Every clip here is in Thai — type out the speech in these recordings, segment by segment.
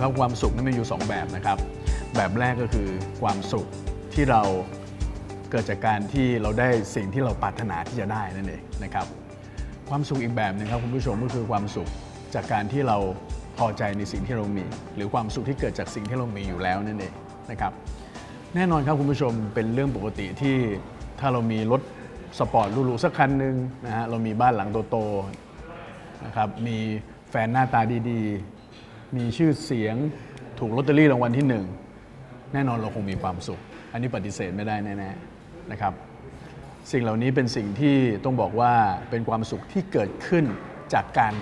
ครับความสุขนั้นมีอยู่ 2 แบบนะครับ แบบแรกก็คือความสุขที่เราเกิดจากการที่เราได้สิ่งที่เราปรารถนาที่จะได้นั่นเองนะครับ ความสุขอีกแบบหนึงครับคุณผู้ชมก็คือความสุขจากการที่เราพอใจในสิ่งที่เรามี หรือความสุขที่เกิดจากสิ่งที่เรามีอยู่แล้วนั่นเองนะครับแน่นอนครับคุณผู้ชมเป็นเรื่องปกติที่ถ้าเรามีรถสปอร์ตหรูๆสักคันหนึ่งนะฮะเรามีบ้านหลังโตๆนะครับมีแฟนหน้าตาดีๆ มีชื่อเสียงถูกลอตเตอรี่รางวัลที่หนึ่งแน่นอนเราคงมีความสุข อันนี้ปฏิเสธไม่ได้แน่ๆนะครับ สิ่งเหล่านี้เป็นสิ่งที่ต้องบอกว่าเป็นความสุขที่เกิดขึ้นจากการ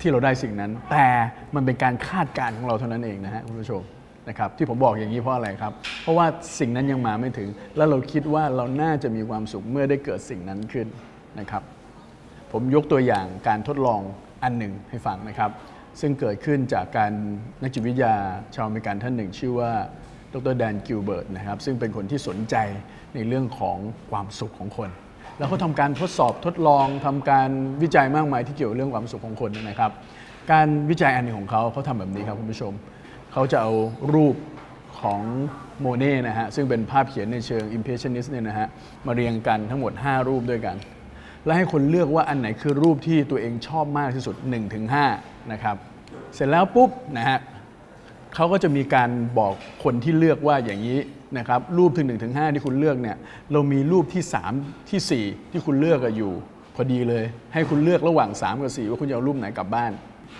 ที่เราได้สิ่งนั้น แต่มันเป็นการคาดการณ์ของเราเท่านั้นเองนะฮะคุณผู้ชมนะครับที่ผมบอกอย่างนี้เพราะอะไรครับ เพราะว่าสิ่งนั้นยังมาไม่ถึง แล้วเราคิดว่าเราน่าจะมีความสุขเมื่อได้เกิดสิ่งนั้นขึ้นนะครับ ผมยกตัวอย่างการทดลองอันหนึ่งให้ฟังนะครับ ซึ่งเกิดขึ้นจากการนักจิตวิทยาชาวอเมริกันท่านหนึ่ง ชื่อว่าดรแดนกิลเบิร์ตนะครับซึ่งเป็นคนที่สนใจในเรื่องของความสุขของคน แล้วเขาทำการทดสอบทดลองทำการวิจัยมากมายที่เกี่ยวเรื่องความสุขของคนนะครับ การวิจัยอันหนึ่งของเขาเขาทำแบบนี้ครับคุณผู้ชมเขาจะเอารูปของโมเน่นะฮะซึ่งเป็นภาพเขียนในเชิง impressionist เนี่ยนะฮะมาเรียงกันทั้งหมด 5 รูปด้วยกัน และให้คนเลือกว่าอันไหนคือรูปที่ตัวเองชอบมากที่สุด1-5นะครับเสร็จแล้วปุ๊บนะฮะเขาก็จะมีการบอกคนที่เลือกว่าอย่างนี้นะครับรูปถึง1ถึง5ที่คุณเลือกเนี่ยเรามีรูปที่ 3 ที่ 4 ที่คุณเลือกอยู่ พอดีเลย ให้คุณเลือกระหว่าง 3 กับ 4 ว่าคุณจะเอารูปไหนกลับบ้าน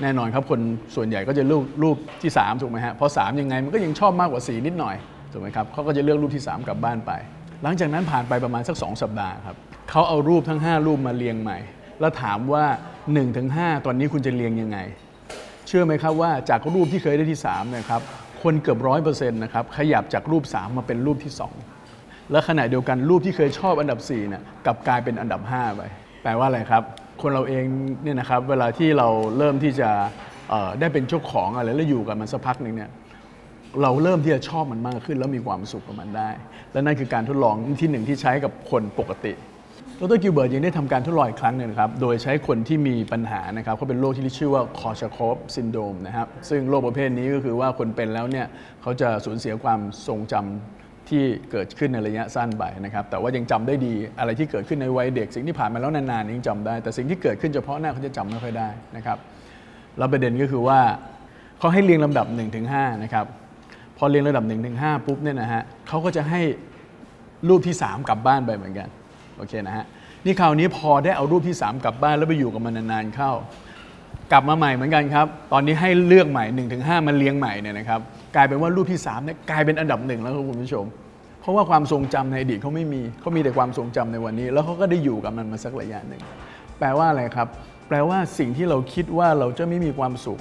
แน่นอนครับคนส่วนใหญ่ก็จะเลือกรูปที่ 3 ถูกไหมฮะเพราะ3ยังไงมันก็ยังชอบมากกว่า 4 นิดหน่อยถูกไหมครับเขาก็จะเลือกรูปที่ 3 กลับบ้านไป หลังจากนั้นผ่านไปประมาณสัก 2 สัปดาห์ครับ เขาเอารูปทั้ง 5 รูปมาเรียงใหม่ แล้วถามว่า1ถึง5ตอนนี้คุณจะเรียงยังไง เชื่อไหมครับว่าจากรูปที่เคยได้ที่3เนะครับคนเกือบร้อยเปอร์เซ็นต์นะครับขยับจากรูป 3 มาเป็นรูปที่ 2 และขณะเดียวกันรูปที่เคยชอบอันดับ4เนี่ยกลับกลายเป็นอันดับ 5 ไป แปลว่าอะไรครับ คนเราเองเนี่ยนะครับเวลาที่เราเริ่มที่จะได้เป็นเจ้าของอะไรแล้วอยู่กับมันสักพักหนึ่งเนี่ยเราเริ่มที่จะชอบมันมากขึ้น แล้วมีความสุขกับมันได้ และนั่นคือการทดลองที่หนึ่งที่ใช้กับคนปกติ ดรกิลเบิร์ตยังได้ทำการทดลองอีกครั้งหนึ่งครับ โดยใช้คนที่มีปัญหานะครับเขาเป็นโรคที่ชื่อว่าคอชาคอฟซินโดมนะครับ ซึ่งโรคประเภทนี้ก็คือว่าคนเป็นแล้วเนี่ยเขาจะสูญเสียความทรงจำที่เกิดขึ้นในระยะสั้นไปนะครับ แต่ว่ายังจำได้ดีอะไรที่เกิดขึ้นในวัยเด็ก สิ่งที่ผ่านมาแล้วนานๆยังจำได้ แต่สิ่งที่เกิดขึ้นเฉพาะหน้าเขาจะจำไม่ค่อยได้นะครับแล้วประเด็นก็คือว่าเขาให้เรียงลำดับ1นถึงหนะครับพอเรียงระดับ1นถึงหปุ๊บเนี่ยนะฮะเขาก็จะให้รูปที่ 3 กลับบ้านไปเหมือนกัน โอเคนะฮะนี่คราวนี้พอได้เอารูปที่ 3 กลับบ้านแล้วไปอยู่กับมันนานๆเข้า กลับมาใหม่เหมือนกันครับ ตอนนี้ให้เลือกใหม่1นถึงหมันเรียงใหม่เนี่ยนะครับกลายเป็นว่ารูปที่3เนี่ยกลายเป็นอันดับหนึ่งแล้วครับคุณผู้ชม เพราะว่าความทรงจำในอดีตเขาไม่มีเขามีแต่ความทรงจำในวันนี้ แล้วเขาก็ได้อยู่กับมันมาสักระยะหนึ่งแปลว่าอะไรครับ แปลว่าสิ่งที่เราคิดว่าเราจะไม่มีความสุข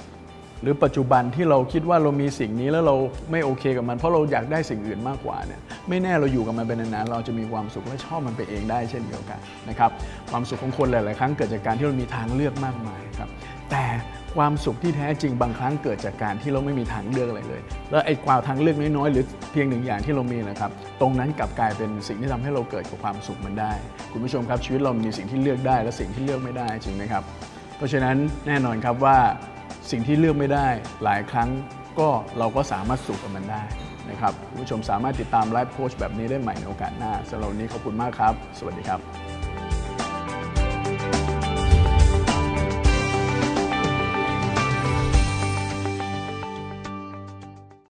รือปัจจุบันที่เราคิดว่าเรามีสิ่งนี้แล้วเราไม่โอเคกับมัน เพราะเราอยากได้สิ่งอื่นมากกว่าเนี่ยไม่แน่เราอยู่กับมันเป็นนานๆเราจะมีความสุขและชอบมันไปเองได้เช่นเดียวกันนะครับความสุขของคนหลาย ๆ ครั้งเกิดจากการที่เรามีทางเลือกมากมายครับแต่ความสุขที่แท้จริงบางครั้งเกิดจากการที่เราไม่มีทางเลือกอะไรเลย แล้วไอ้ความทางเลือกน้อยๆ หรือเพียงหนึ่งอย่างที่เรามีนะครับ ตรงนั้นกลับกลายเป็นสิ่งที่ทำให้เราเกิดกับความสุขมันได้ คุณผู้ชมครับชีวิตเรามีสิ่งที่เลือกได้และสิ่งที่เลือกไม่ได้จริงไหมครับ เพราะฉะนั้นแน่นอนครับว่า สิ่งที่เลือกไม่ได้หลายครั้งก็เราก็สามารถสู่กับมันได้นะครับผู้ชมสามารถติดตามไลฟ์โค้ชแบบนี้ได้ใหม่ในโอกาสหน้าสำหรับวันนี้ขอบคุณมากครับ สวัสดีครับ